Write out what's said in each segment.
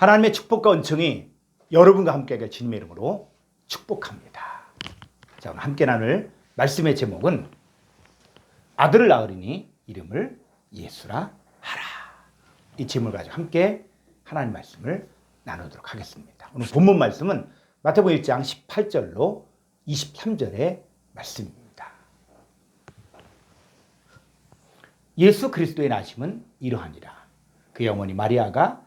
하나님의 축복과 은총이 여러분과 함께 주님의 이름으로 축복합니다. 자, 오늘 함께 나눌 말씀의 제목은 아들을 낳으리니 이름을 예수라 하라. 이 제목을 가지고 함께 하나님 말씀을 나누도록 하겠습니다. 오늘 본문 말씀은 마태복음 1장 18절로 23절의 말씀입니다. 예수 그리스도의 나심은 이러하니라. 그의 어머니 마리아가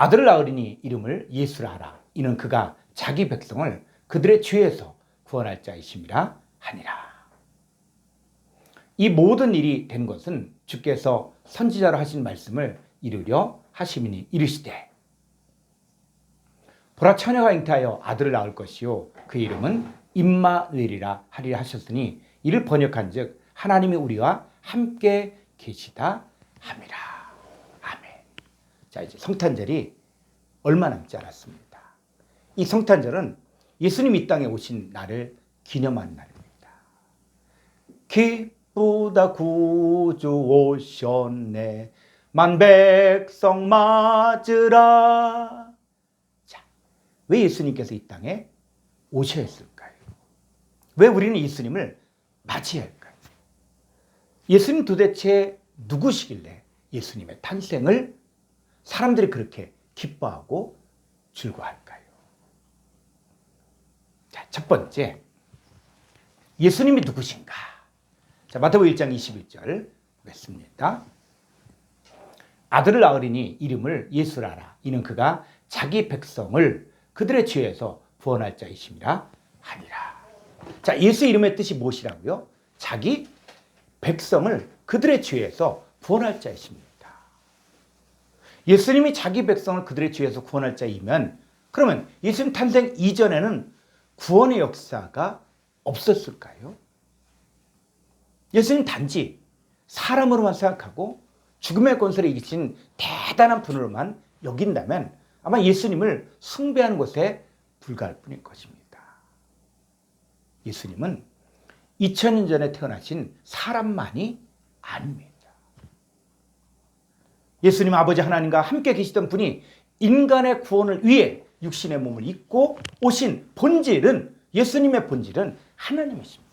아들을 낳으리니 이름을 예수라 하라. 이는 그가 자기 백성을 그들의 죄에서 구원할 자이심이라 하니라. 이 모든 일이 된 것은 주께서 선지자로 하신 말씀을 이루려 하심이니 이르시되 보라 처녀가 잉태하여 아들을 낳을 것이요 그 이름은 임마누엘이라 하리라 하셨으니 이를 번역한즉 하나님이 우리와 함께 계시다 함이라 아멘. 자 이제 성탄절이 얼마 남지 않았습니다. 이 성탄절은 예수님 이 땅에 오신 날을 기념하는 날입니다. 기쁘다 구주 오셨네 만백성 맞으라. 자, 왜 예수님께서 이 땅에 오셔야 했을까요? 왜 우리는 예수님을 맞이해야 할까요? 예수님 도대체 누구시길래 예수님의 탄생을 사람들이 그렇게 기뻐하고 즐거워할까요? 자, 첫 번째. 예수님이 누구신가? 자, 마태복음 1장 21절 보겠습니다. 아들을 낳으리니 이름을 예수라라. 이는 그가 자기 백성을 그들의 죄에서 구원할 자이심이라 하니라. 자, 예수 이름의 뜻이 무엇이라고요? 자기 백성을 그들의 죄에서 구원할 자이십니다. 예수님이 자기 백성을 그들의 죄에서 구원할 자이면 그러면 예수님 탄생 이전에는 구원의 역사가 없었을까요? 예수님 단지 사람으로만 생각하고 죽음의 권세를 이기신 대단한 분으로만 여긴다면 아마 예수님을 숭배하는 것에 불과할 뿐일 것입니다. 예수님은 2000년 전에 태어나신 사람만이 아닙니다. 예수님 아버지 하나님과 함께 계시던 분이 인간의 구원을 위해 육신의 몸을 입고 오신 본질은 예수님의 본질은 하나님이십니다.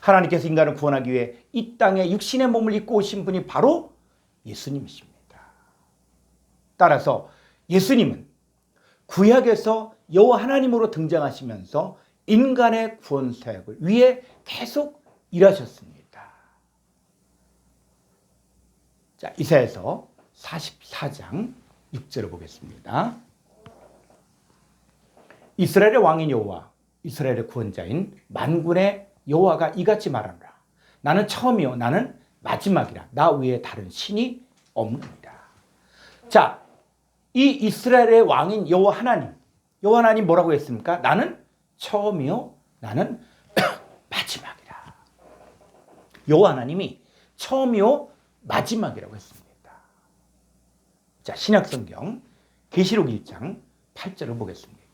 하나님께서 인간을 구원하기 위해 이 땅에 육신의 몸을 입고 오신 분이 바로 예수님이십니다. 따라서 예수님은 구약에서 여호와 하나님으로 등장하시면서 인간의 구원 사역을 위해 계속 일하셨습니다. 자, 이사에서 44장 6절을 보겠습니다. 이스라엘의 왕인 여호와, 이스라엘의 구원자인 만군의 여호와가 이같이 말하노라. 나는 처음이요, 나는 마지막이라. 나 외에 다른 신이 없느니라. 자, 이 이스라엘의 왕인 여호와 하나님, 여호와 하나님 뭐라고 했습니까? 나는 처음이요, 나는 마지막이라. 여호와 하나님이 처음이요, 마지막이라고 했습니다. 자, 신약성경 계시록 1장 8절을 보겠습니다.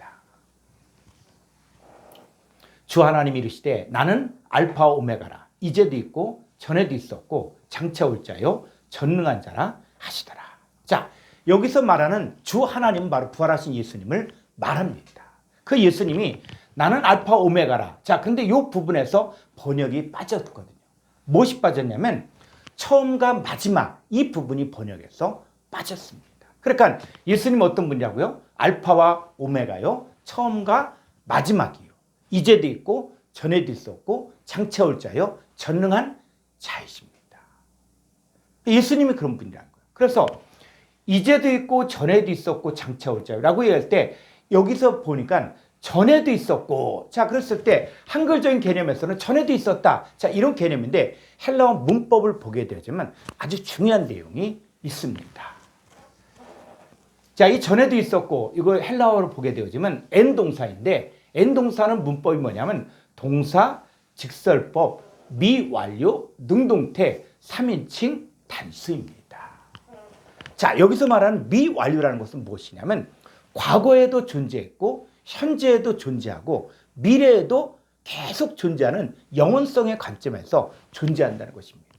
주 하나님이 이르시되 나는 알파와 오메가라 이제도 있고 전에도 있었고 장차 올 자요 전능한 자라 하시더라. 자, 여기서 말하는 주 하나님은 바로 부활하신 예수님을 말합니다. 그 예수님이 나는 알파 오메가라. 자, 근데 이 부분에서 번역이 빠졌거든요. 무엇이 빠졌냐면 처음과 마지막 이 부분이 번역에서 빠졌습니다. 그러니까 예수님 어떤 분이라고요? 알파와 오메가요. 처음과 마지막이요. 이제도 있고 전에도 있었고 장차 올 자요. 전능한 자이십니다. 예수님이 그런 분이라는 거예요. 그래서 이제도 있고 전에도 있었고 장차 올 자요라고 얘기할 때 여기서 보니까 전에도 있었고 자 그랬을 때 한글적인 개념에서는 전에도 있었다 자 이런 개념인데 헬라어 문법을 보게 되지만 아주 중요한 내용이 있습니다 자, 이 전에도 있었고 이거 헬라어로 보게 되어지면 N 동사인데 N 동사는 문법이 뭐냐면 동사, 직설법, 미완료, 능동태, 3인칭 단수입니다. 자, 여기서 말하는 미완료라는 것은 무엇이냐면 과거에도 존재했고 현재에도 존재하고 미래에도 계속 존재하는 영원성의 관점에서 존재한다는 것입니다.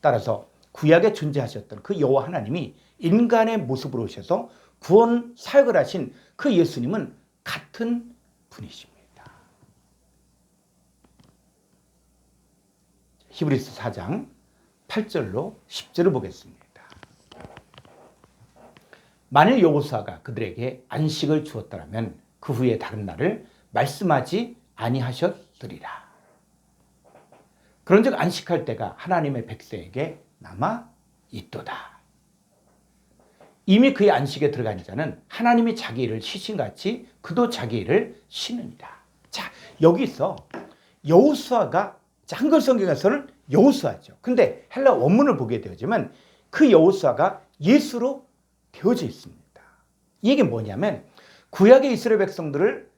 따라서 구약에 존재하셨던 그 여호와 하나님이 인간의 모습으로 오셔서 구원 사역을 하신 그 예수님은 같은 분이십니다. 히브리스 4장 8절로 10절을 보겠습니다. 만일 여호수아가 그들에게 안식을 주었더라면 그 후에 다른 날을 말씀하지 아니하셨으리라. 그런즉 안식할 때가 하나님의 백성에게 남아 있도다. 이미 그의 안식에 들어간 자는 하나님이 자기 일을 쉬신같이 그도 자기 일을 쉬느니라. 자, 여기서 여호수아가 한글 성경에서는 여호수아죠. 근데 헬라 원문을 보게 되어지면 그 여호수아가 예수로 되어져 있습니다. 이게 뭐냐면 구약의 이스라엘 백성들을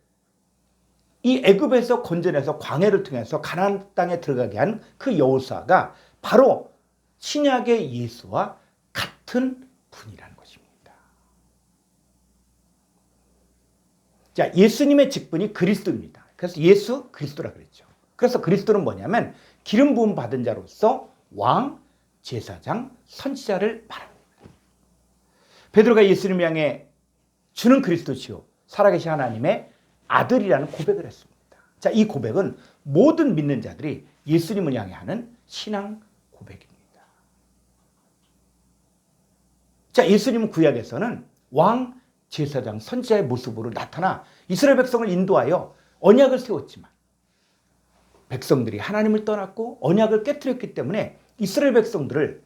이 애굽에서 건져내서 광해를 통해서 가나안 땅에 들어가게 한 그 여호수아가 바로 신약의 예수와 같은 분이라는 것입니다. 자, 예수님의 직분이 그리스도입니다. 그래서 예수 그리스도라 그랬죠. 그래서 그리스도는 뭐냐면 기름 부음 받은 자로서 왕, 제사장, 선지자를 말합니다. 베드로가 예수님 향해 주는 그리스도시요 살아계신 하나님의 아들이라는 고백을 했습니다. 자, 이 고백은 모든 믿는 자들이 예수님을 향해 하는 신앙 고백입니다. 자, 예수님은 구약에서는 왕, 제사장, 선지자의 모습으로 나타나 이스라엘 백성을 인도하여 언약을 세웠지만 백성들이 하나님을 떠났고 언약을 깨뜨렸기 때문에 이스라엘 백성들을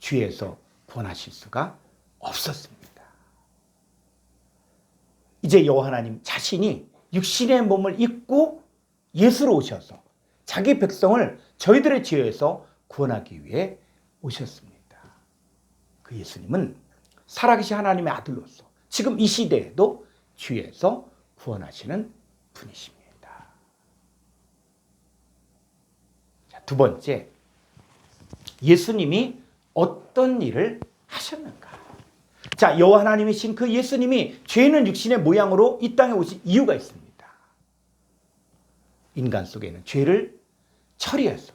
죄에서 구원하실 수가 없었습니다. 이제 여호와 하나님 자신이 육신의 몸을 입고 예수로 오셔서 자기 백성을 저희들의 죄에서 구원하기 위해 오셨습니다. 그 예수님은 살아계신 하나님의 아들로서 지금 이 시대에도 죄에서 구원하시는 분이십니다. 자, 두 번째, 예수님이 어떤 일을 하셨는가? 자, 여호와 하나님이 신 그 예수님이 죄는 육신의 모양으로 이 땅에 오신 이유가 있습니다. 인간 속에 있는 죄를 처리해서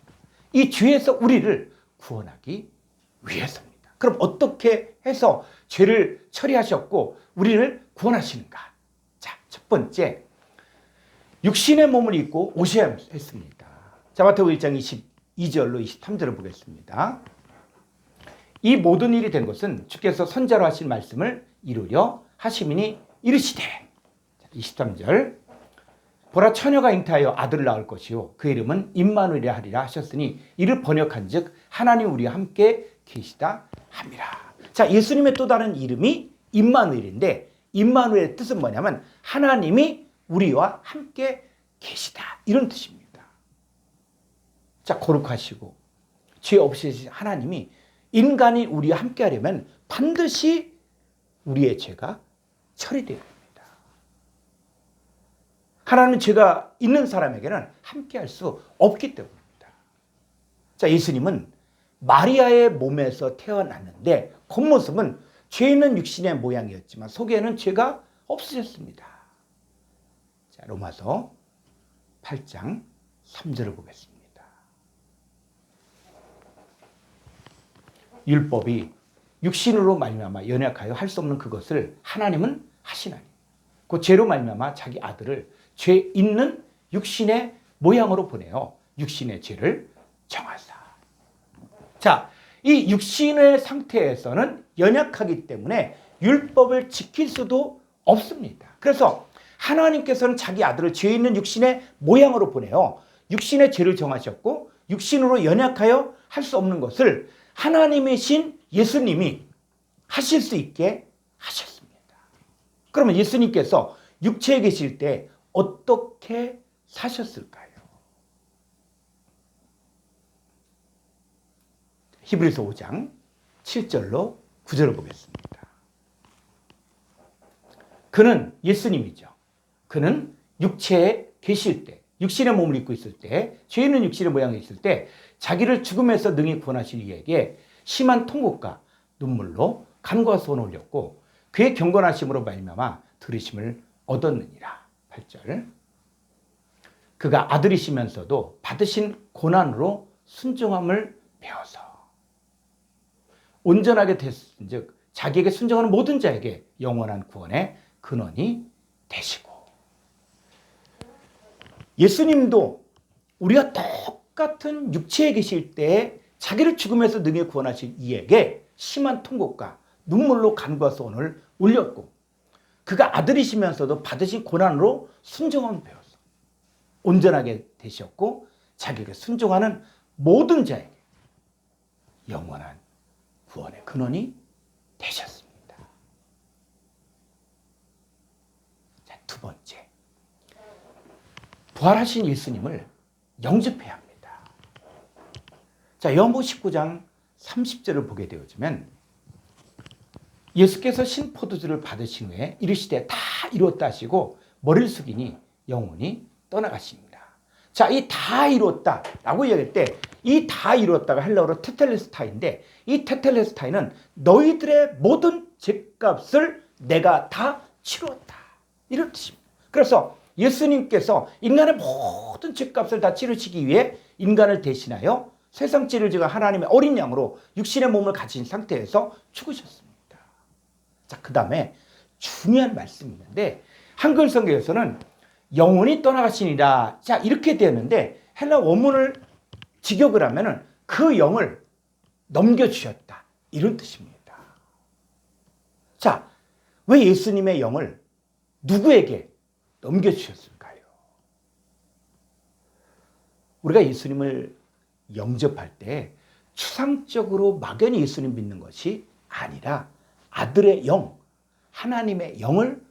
이 죄에서 우리를 구원하기 위해서입니다. 그럼 어떻게 해서 죄를 처리하셨고 우리를 구원하시는가? 자, 첫 번째 육신의 몸을 입고 오셔야 했습니다. 자, 마태복음 1장 22절로 23절을 보겠습니다. 이 모든 일이 된 것은 주께서 선자로 하신 말씀을 이루려 하시미니 이르시되 23절 보라 처녀가 잉태하여 아들을 낳을 것이요 그 이름은 임마누엘이라 하리라 하셨으니 이를 번역한즉 하나님 우리와 함께 계시다 함이라. 자 예수님의 또 다른 이름이 임마누엘인데 임마누엘의 뜻은 뭐냐면 하나님이 우리와 함께 계시다 이런 뜻입니다. 자 거룩하시고 죄 없으신 하나님이 인간이 우리와 함께 하려면 반드시 우리의 죄가 처리되어야 합니다. 하나님은 죄가 있는 사람에게는 함께 할 수 없기 때문입니다. 자, 예수님은 마리아의 몸에서 태어났는데 겉모습은 죄 있는 육신의 모양이었지만 속에는 죄가 없으셨습니다. 자, 로마서 8장 3절을 보겠습니다. 율법이 육신으로 말미암아 연약하여 할 수 없는 그것을 하나님은 하시나니 그 죄로 말미암아 자기 아들을 죄 있는 육신의 모양으로 보내어 육신의 죄를 정하사. 자, 이 육신의 상태에서는 연약하기 때문에 율법을 지킬 수도 없습니다. 그래서 하나님께서는 자기 아들을 죄 있는 육신의 모양으로 보내어 육신의 죄를 정하셨고 육신으로 연약하여 할 수 없는 것을 하나님이신 예수님이 하실 수 있게 하셨습니다. 그러면 예수님께서 육체에 계실 때 어떻게 사셨을까요? 히브리서 5장 7절로 9절을 보겠습니다. 그는 예수님이죠. 그는 육체에 계실 때, 육신의 몸을 입고 있을 때, 죄 있는 육신의 모양이 있을 때, 자기를 죽음에서 능히 구원하실 이에게 심한 통곡과 눈물로 간과 손을 올렸고, 그의 경건하심으로 말미암아 들으심을 얻었느니라. 8절. 그가 아들이시면서도 받으신 고난으로 순종함을 배워서 온전하게 됐은즉 자기에게 순종하는 모든 자에게 영원한 구원의 근원이 되시고 예수님도 우리가 똑같은 육체에 계실 때 자기를 죽음에서 능히 구원하실 이에게 심한 통곡과 눈물로 간과 손을 올렸고 그가 아들이시면서도 받으신 고난으로 순종함을 배웠어. 온전하게 되셨고 자기에게 순종하는 모든 자에게 영원한 구원의 근원이 되셨습니다. 자, 두 번째. 부활하신 예수님을 영접해야 합니다. 자, 요한복 19장 30절을 보게 되어지면 예수께서 신포도주를 받으신 후에 이르시되 다 이루었다 하시고 머리를 숙이니 영혼이 떠나가십니다. 자, 이 다 이루었다 라고 이야기할 때 이 다 이루었다가 헬라어로 테텔레스타인데 이 테텔레스타이는 너희들의 모든 죄값을 내가 다 치루었다. 이런 뜻입니다. 그래서 예수님께서 인간의 모든 죄값을 다 치르시기 위해 인간을 대신하여 세상 죄를 지가 하나님의 어린 양으로 육신의 몸을 가진 상태에서 죽으셨습니다. 자, 그 다음에 중요한 말씀이 있는데 한글 성경에서는 영혼이 떠나가시니라. 자, 이렇게 되었는데 헬라 원문을 직역을 하면은 그 영을 넘겨주셨다. 이런 뜻입니다. 자, 왜 예수님의 영을 누구에게 넘겨주셨을까요? 우리가 예수님을 영접할 때 추상적으로 막연히 예수님 믿는 것이 아니라 아들의 영, 하나님의 영을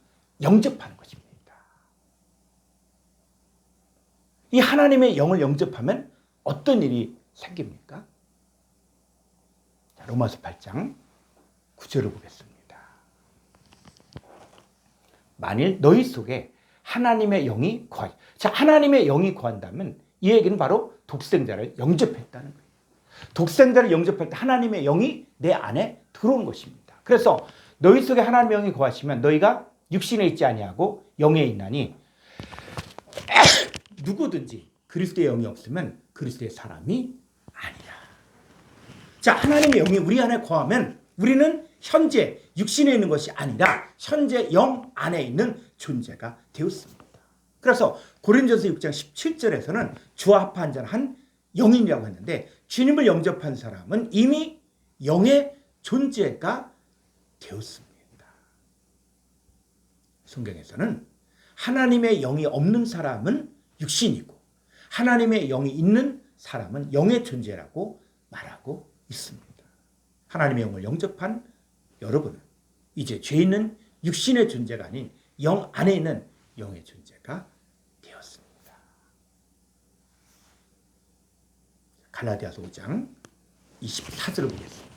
영접하는 것입니다. 이 하나님의 영을 영접하면 어떤 일이 생깁니까? 자, 로마서 8장 9절을 보겠습니다. 만일 너희 속에 하나님의 영이 거하 자, 하나님의 영이 거한다면 이 얘기는 바로 독생자를 영접했다는 거예요. 독생자를 영접할 때 하나님의 영이 내 안에 들어온 것입니다. 그래서 너희 속에 하나님의 영이 거하시면 너희가 육신에 있지 아니하고 영에 있나니 누구든지 그리스도의 영이 없으면 그리스도의 사람이 아니라. 자, 하나님의 영이 우리 안에 거하면 우리는 현재 육신에 있는 것이 아니라 현재 영 안에 있는 존재가 되었습니다. 그래서 고린전서 6장 17절에서는 주와 합한 자는 한 영인이라고 했는데 주님을 영접한 사람은 이미 영의 존재가 되었습니다. 성경에서는 하나님의 영이 없는 사람은 육신이고 하나님의 영이 있는 사람은 영의 존재라고 말하고 있습니다. 하나님의 영을 영접한 여러분은 이제 죄 있는 육신의 존재가 아닌 영 안에 있는 영의 존재가 되었습니다. 갈라디아서 5장 24절을 보겠습니다.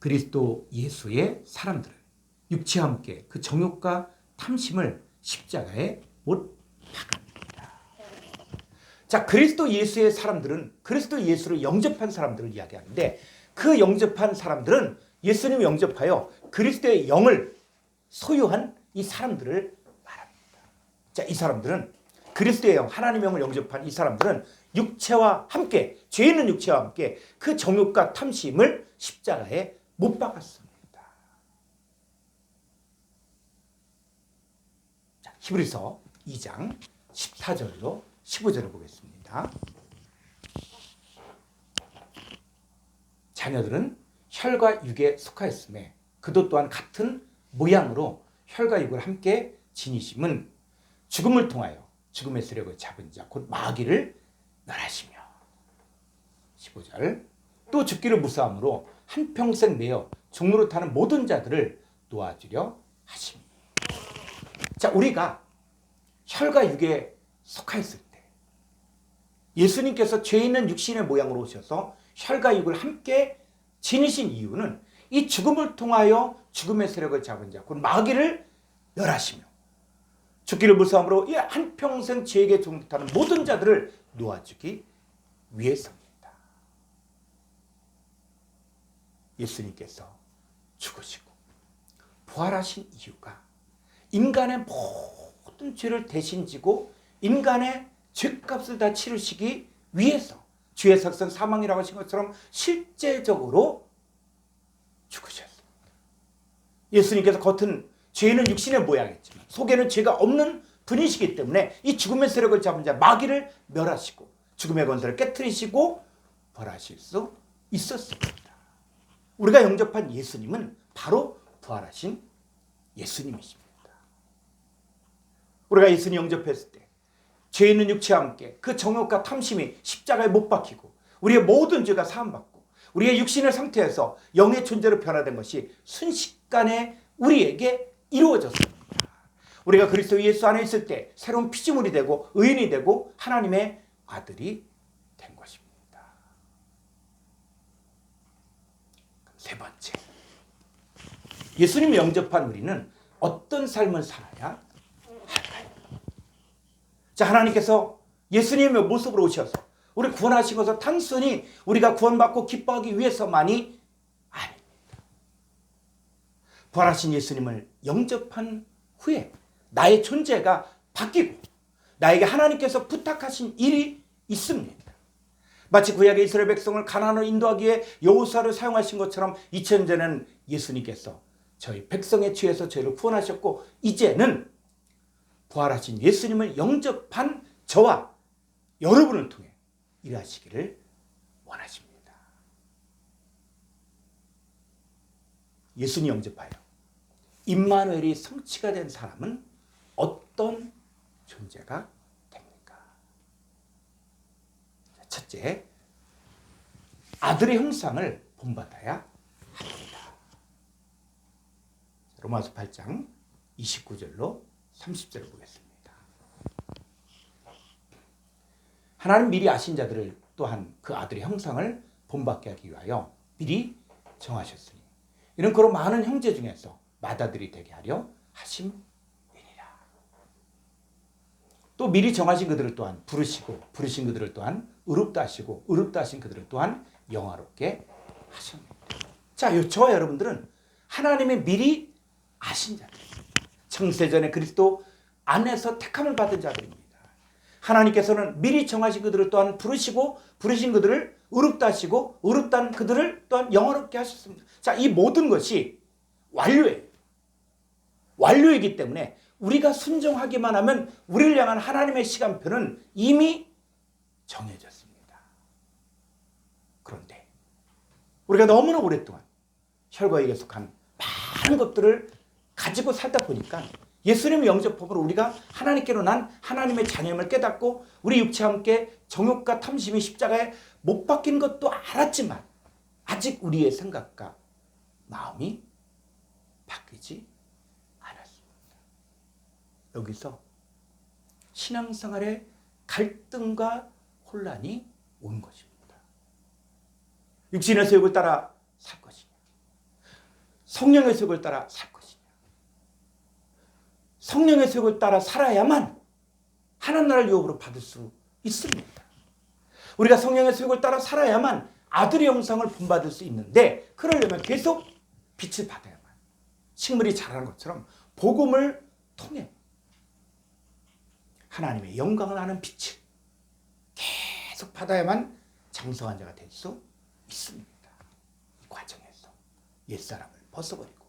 그리스도 예수의 사람들은 육체와 함께 그 정욕과 탐심을 십자가에 못 박았습니다. 자, 그리스도 예수의 사람들은 그리스도 예수를 영접한 사람들을 이야기하는데 그 영접한 사람들은 예수님을 영접하여 그리스도의 영을 소유한 이 사람들을 말합니다. 자, 이 사람들은 그리스도의 영, 하나님의 영을 영접한 이 사람들은 육체와 함께, 죄 있는 육체와 함께 그 정욕과 탐심을 십자가에 못 박았습니다. 자, 히브리서 2장 14절로 15절을 보겠습니다. 자녀들은 혈과 육에 속하였음에 그도 또한 같은 모양으로 혈과 육을 함께 지니심은 죽음을 통하여 죽음의 세력을 잡은 자 곧 마귀를 멸하시며. 15절. 또 죽기를 무사함으로 한평생 매여 종로로 타는 모든 자들을 놓아주려 하시니. 자 우리가 혈과 육에 속하였을 때 예수님께서 죄 있는 육신의 모양으로 오셔서 혈과 육을 함께 지니신 이유는 이 죽음을 통하여 죽음의 세력을 잡은 자, 곧 마귀를 멸하시며 죽기를 무서함으로 이 한평생 죄에게 종독하는 모든 자들을 놓아주기 위해서입니다. 예수님께서 죽으시고 부활하신 이유가 인간의 모든 죄를 대신 지고 인간의 죄값을 다 치르시기 위해서 주의 석선 사망이라고 하신 것처럼 실제적으로 죽으셨습니다. 예수님께서 겉은 죄는 육신의 모양이지만 속에는 죄가 없는 분이시기 때문에 이 죽음의 세력을 잡은 자 마귀를 멸하시고 죽음의 권세를 깨뜨리시고 벌하실 수 있었습니다. 우리가 영접한 예수님은 바로 부활하신 예수님이십니다. 우리가 예수님 영접했을 때 죄 있는 육체와 함께 그 정욕과 탐심이 십자가에 못 박히고 우리의 모든 죄가 사함받고 우리의 육신의 상태에서 영의 존재로 변화된 것이 순식간에 우리에게 이루어졌습니다. 우리가 그리스도 예수 안에 있을 때 새로운 피조물이 되고 의인이 되고 하나님의 아들이 된 것입니다. 세 번째. 예수님을 영접한 우리는 어떤 삶을 살아야 할까요? 자, 하나님께서 예수님의 모습으로 오셔서 우리 구원하신 것을 단순히 우리가 구원받고 기뻐하기 위해서만이 아닙니다. 부활하신 예수님을 영접한 후에 나의 존재가 바뀌고 나에게 하나님께서 부탁하신 일이 있습니다. 마치 구약의 이스라엘 백성을 가나안으로 인도하기 위해 여호사를 사용하신 것처럼 2000년 전에는 예수님께서 저희 백성의 죄에서 저희를 구원하셨고 이제는 부활하신 예수님을 영접한 저와 여러분을 통해 일하시기를 원하십니다. 예수님 영접하여 임마누엘이 성취가 된 사람은 어떤 존재가 됩니까? 첫째, 아들의 형상을 본받아야 합니다. 로마서 8장 29절로 30절을 보겠습니다. 하나님 미리 아신 자들을 또한 그 아들의 형상을 본받게 하기 위하여 미리 정하셨으니 이는 그로 많은 형제 중에서 맏아들이 되게 하려 하심이니라. 또 미리 정하신 그들을 또한 부르시고 부르신 그들을 또한 의롭다 하시고 의롭다 하신 그들을 또한 영화롭게 하셨습니다. 자, 저와 여러분들은 하나님의 미리 아신 자들. 창세전에 그리스도 안에서 택함을 받은 자들입니다. 하나님께서는 미리 정하신 그들을 또한 부르시고 부르신 그들을 의롭다 하시고 의롭다는 그들을 또한 영원롭게 하셨습니다. 자, 이 모든 것이 완료예요. 완료이기 때문에 우리가 순종하기만 하면 우리를 향한 하나님의 시간표는 이미 정해졌습니다. 그런데 우리가 너무나 오랫동안 혈과에 속한 많은 것들을 가지고 살다 보니까 예수님의 영접법으로 우리가 하나님께로 난 하나님의 자녀임을 깨닫고 우리 육체와 함께 정욕과 탐심이 십자가에 못 박힌 것도 알았지만 아직 우리의 생각과 마음이 바뀌지 않았습니다. 여기서 신앙생활에 갈등과 혼란이 온 것입니다. 육신의 소욕을 따라 살 것이냐 성령의 소욕을 따라 살 성령의 소욕을 따라 살아야만 하나님 나라를 유업으로 받을 수 있습니다. 우리가 성령의 소욕을 따라 살아야만 아들의 영상을 본받을 수 있는데 그러려면 계속 빛을 받아야만 식물이 자라는 것처럼 복음을 통해 하나님의 영광을 아는 빛을 계속 받아야만 장성한 자가 될 수 있습니다. 이 과정에서 옛사람을 벗어버리고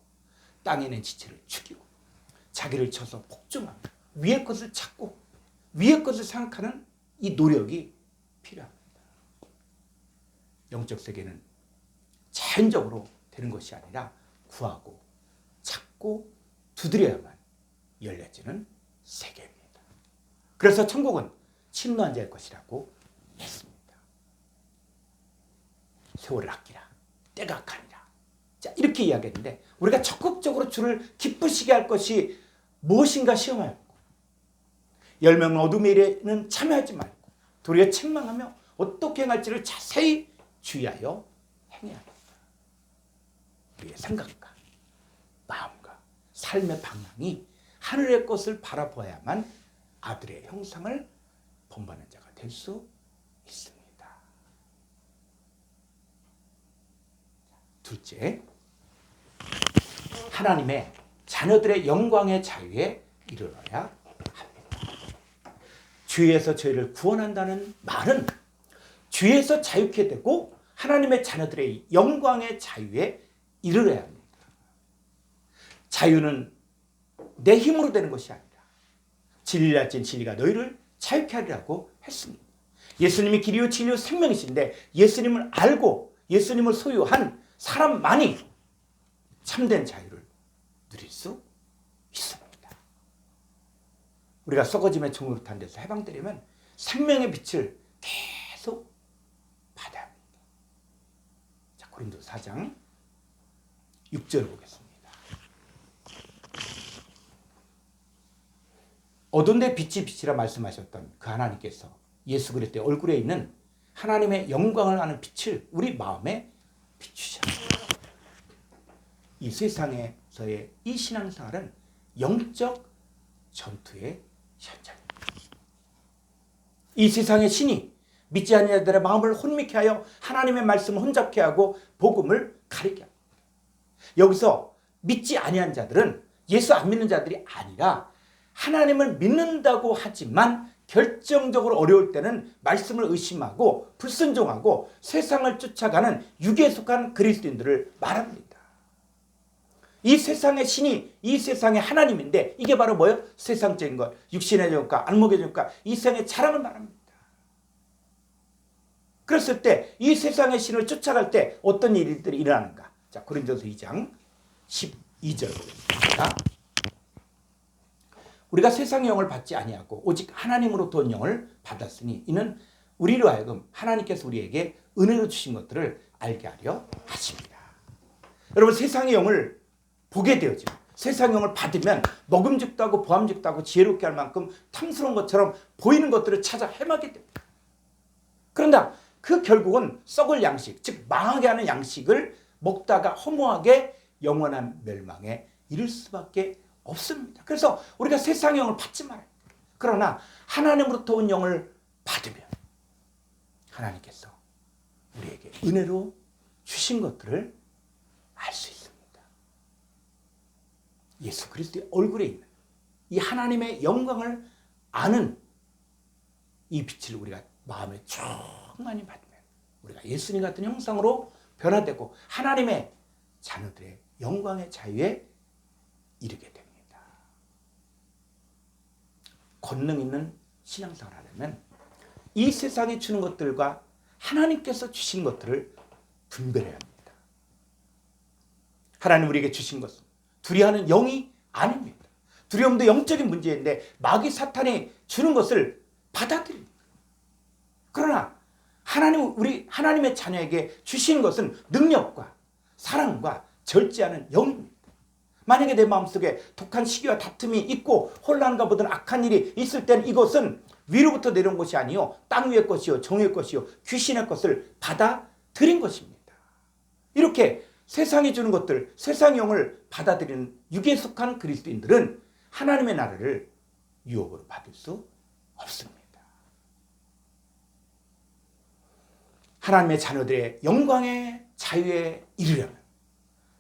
땅에 있는 지체를 죽이고 자기를 쳐서 복종하며 위의 것을 찾고 위의 것을 생각하는 이 노력이 필요합니다. 영적 세계는 자연적으로 되는 것이 아니라 구하고 찾고 두드려야만 열려지는 세계입니다. 그래서 천국은 침노한 자의 것이라고 했습니다. 세월을 아끼라. 때가 가니라. 자, 이렇게 이야기했는데 우리가 적극적으로 주를 기쁘시게 할 것이 무엇인가 시험하였고 열명 어둠의 일에는 참여하지 말고 도리어 책망하며 어떻게 행할지를 자세히 주의하여 행해야 합니다. 우리의 생각과 마음과 삶의 방향이 하늘의 것을 바라보아야만 아들의 형상을 본받는 자가 될 수 있습니다. 둘째, 하나님의 자녀들의 영광의 자유에 이르러야 합니다. 주에서 저희를 구원한다는 말은 주에서 자유케 되고 하나님의 자녀들의 영광의 자유에 이르러야 합니다. 자유는 내 힘으로 되는 것이 아니라 진리라 찐 진리가 너희를 자유케 하리라고 했습니다. 예수님이 길이요 진리요 생명이신데 예수님을 알고 예수님을 소유한 사람만이 참된 자유를 누릴 수 있습니다. 우리가 썩어짐의 종으로 탄 데서 해방되려면 생명의 빛을 계속 받아야 합니다. 자, 고린도 4장 6절을 보겠습니다. 어두운 데 빛이 빛이라 말씀하셨던 그 하나님께서 예수 그리스도의 얼굴에 있는 하나님의 영광을 아는 빛을 우리 마음에 비추셨습니다. 이 세상에 서의 이 신앙생활은 영적 전투의 현장입니다. 이 세상의 신이 믿지 않는 자들의 마음을 혼미케 하여 하나님의 말씀을 혼잡케 하고 복음을 가리게 합니다. 여기서 믿지 아니한 자들은 예수 안 믿는 자들이 아니라 하나님을 믿는다고 하지만 결정적으로 어려울 때는 말씀을 의심하고 불순종하고 세상을 쫓아가는 육에 속한 그리스도인들을 말합니다. 이 세상의 신이 이 세상의 하나님인데 이게 바로 뭐예요? 세상적인 것, 육신의 정과, 안목의 정과, 이 세상의 자랑을 말합니다. 그랬을 때 이 세상의 신을 쫓아갈 때 어떤 일들이 일어나는가? 자, 고린도서 2장 12절 보겠습니다. 우리가 세상의 영을 받지 아니하고 오직 하나님으로부터 온 영을 받았으니 이는 우리로 하여금 하나님께서 우리에게 은혜로 주신 것들을 알게 하려 하십니다. 여러분 세상의 영을 보게 되어지면 세상의 영을 받으면 먹음직도 하고 보암직도 하고 지혜롭게 할 만큼 탐스러운 것처럼 보이는 것들을 찾아 헤매게 됩니다. 그런다 그 결국은 썩을 양식, 즉 망하게 하는 양식을 먹다가 허무하게 영원한 멸망에 이를 수밖에 없습니다. 그래서 우리가 세상의 영을 받지 말아요. 그러나 하나님으로부터 온 영을 받으면 하나님께서 우리에게 은혜로 주신 것들을 알 수 있습니다. 예수 그리스도의 얼굴에 있는 이 하나님의 영광을 아는 이 빛을 우리가 마음에 충만히 받으면 우리가 예수님 같은 형상으로 변화되고 하나님의 자녀들의 영광의 자유에 이르게 됩니다. 권능 있는 신앙생활 하려면 이 세상에 주는 것들과 하나님께서 주신 것들을 분별해야 합니다. 하나님 우리에게 주신 것은 두려워하는 영이 아닙니다. 두려움도 영적인 문제인데 마귀 사탄이 주는 것을 받아들입니다. 그러나 하나님 우리 하나님의 자녀에게 주신 것은 능력과 사랑과 절제하는 영입니다. 만약에 내 마음속에 독한 시기와 다툼이 있고 혼란과 보던 악한 일이 있을 때는 이것은 위로부터 내려온 것이 아니요 땅 위의 것이요 정의 것이요 귀신의 것을 받아들인 것입니다. 이렇게 세상이 주는 것들, 세상 영을 받아들이는 육에 속한 그리스도인들은 하나님의 나라를 유혹으로 받을 수 없습니다. 하나님의 자녀들의 영광의 자유에 이르려면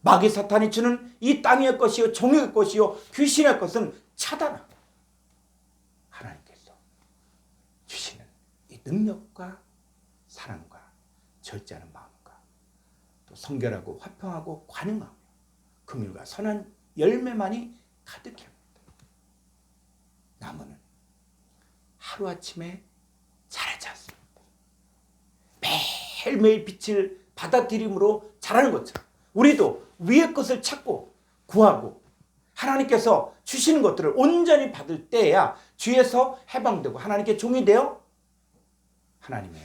마귀 사탄이 주는 이 땅의 것이요 종의 것이요 귀신의 것은 차단하고 하나님께서 주시는 이 능력과 사랑과 절제하는 마음과 또 성결하고 화평하고 관용하며 긍휼과 선한 열매만이 가득해 합니다. 나무는 하루아침에 자라지 않습니다. 매일매일 빛을 받아들임으로 자라는 것처럼 우리도 위의 것을 찾고 구하고 하나님께서 주시는 것들을 온전히 받을 때야 주에서 해방되고 하나님께 종이 되어 하나님의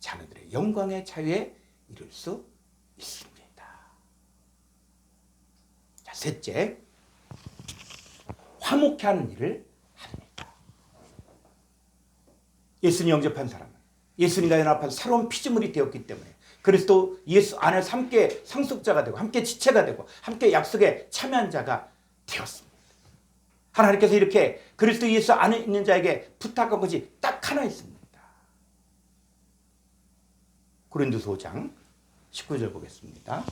자녀들의 영광의 자유에 이룰 수 있습니다. 자, 셋째, 화목해 하는 일을 합니다. 예수님 영접한 사람은 예수님과 연합한 새로운 피조물이 되었기 때문에 그리스도 예수 안에서 함께 상속자가 되고 함께 지체가 되고 함께 약속에 참여한 자가 되었습니다. 하나님께서 이렇게 그리스도 예수 안에 있는 자에게 부탁한 것이 딱 하나 있습니다. 고린도서 5장 19절 보겠습니다.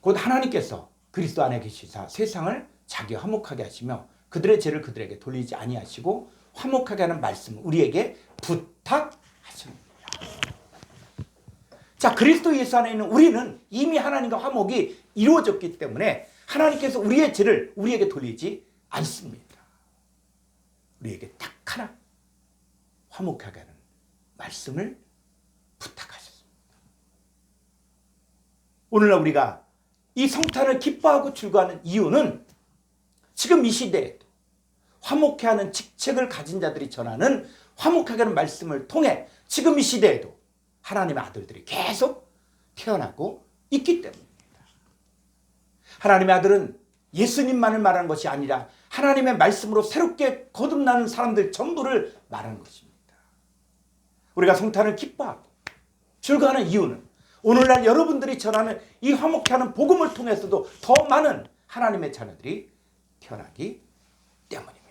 곧 하나님께서 그리스도 안에 계시사 세상을 자기 화목하게 하시며 그들의 죄를 그들에게 돌리지 아니하시고 화목하게 하는 말씀을 우리에게 부탁하십니다. 자, 그리스도 예수 안에 있는 우리는 이미 하나님과 화목이 이루어졌기 때문에 하나님께서 우리의 죄를 우리에게 돌리지 않습니다. 우리에게 딱 하나 화목하게 하는 말씀을 부탁하셨습니다. 오늘날 우리가 이 성탄을 기뻐하고 즐거워하는 이유는 지금 이 시대에도 화목해 하는 직책을 가진 자들이 전하는 화목하게 하는 말씀을 통해 지금 이 시대에도 하나님의 아들들이 계속 태어나고 있기 때문입니다. 하나님의 아들은 예수님만을 말하는 것이 아니라 하나님의 말씀으로 새롭게 거듭나는 사람들 전부를 말하는 것입니다. 우리가 성탄을 기뻐하고 즐거워하는 이유는 오늘날 여러분들이 전하는 이 화목해 하는 복음을 통해서도 더 많은 하나님의 자녀들이 태어나기 때문입니다.